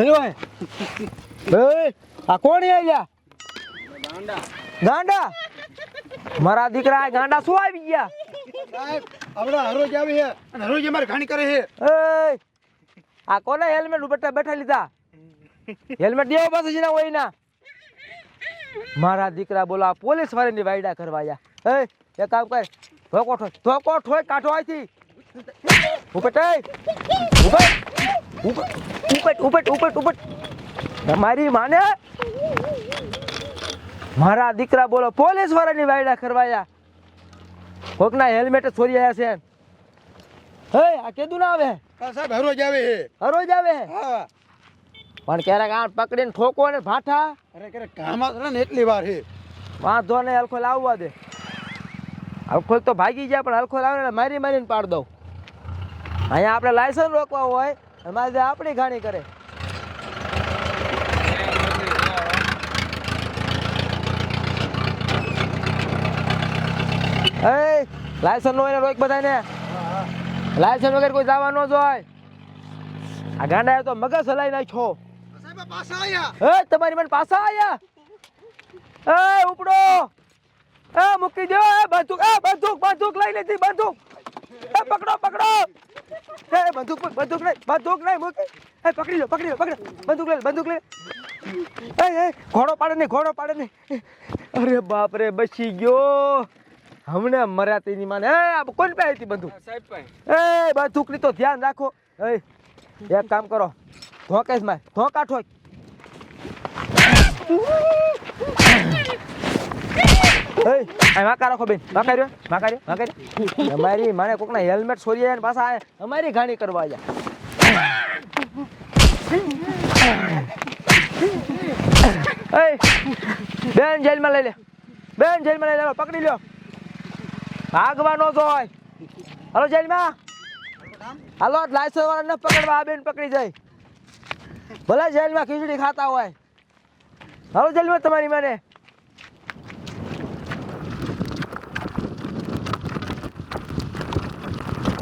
એ આ કોણ આવ્યા ગાંડા. મારા દીકરા ગાંડા શું આવી ગયા? સાહેબ આપણા હરોજ આવી છે અને હરોજ અમારે ઘાણી કરે છે. આ કોને હેલ્મેટ બેઠા બેઠા લીધા? હેલ્મેટ દેવો પાસે છે ને હોય ના મારા દીકરા બોલો આ પોલીસ વાળાની વાયડા કરવા આયા. એ એક કામ કર ધોકો ઠોય ધોકો ઠોય કાઢો અહીંથી ઉપર ઉપર ઉપટ ઉપટ ઉપટ ઉપટ ઉપટ તમારી માને? મારા દીકરા બોલો પોલીસ વાળાની વાયડા કરવાયા. કોકના હેલ્મેટ ચોરી આયા છે હે આ કેદું ના આવે? સાહેબ હરોજ આવે હે. હરોજ આવે? હા. પણ ક્યારેક આ પકડીને ઠોકો ને ભાઠા? અરે ક્યારેક કામ આવે ને એટલી વાર હે. વાંધો ને હલખો આવવા દે. અલખોલ તો ભાગી જાય પણ હલખો આવે ને મારી મારીને પાડ દઉં. અહીંયા આપણે લાયસન્સ રોકવા હોય અમારે આપણી ઘાણી કરે. એ લાયસન્સ નો એને રોક બધાને લાયસન્સ વગર કોઈ જવા ન જોઈએ આ ગાંડા તો મગજ હલાઈ નાખ્યો. એ તમારી મને પાછા આયા? એ ઉપડો. એ મૂકી દો એ બંદૂક એ બંદૂક બંદૂક લઈ લીધી, બંદૂક. એ પકડો પકડો. એ બંદૂક બંદૂક નહીં બંદૂક નહીં મૂકી. એ પકડી લો પકડી લો પકડો બંદૂક લે બંદૂક લે. એ એ ઘોડો પાડે નહીં ઘોડો પાડે નહીં. અરે બાપ રે બસી ગયો. હમણે મર્યાતી ની માને. એ આ કોણ પાસે હતી બંદૂક? સાહેબ પાસે. એ બંદૂકની તો ધ્યાન રાખો. એ એક કામ કરો. ધોકેશમાં ધોકા ઠોક એ આ વાંકા રાખો બેન વાંકા અમારી મારે કોકના હેલ્મેટ છોડી જાય પાછા આ અમારી ઘાણી કરવા જાય બેન જેલમાં લઈ લે, બેન જેલમાં લઈ લે પકડી લ્યો. ભાગવાનો તો હોય. હાલો જેલમાં. હાલો લાયસન્સ વાળા ન પકડવા, આ બેન પકડી જાય. ભલે જેલમાં ખીચડી ખાતા હોય. હાલો જેલમાં તમારી માને.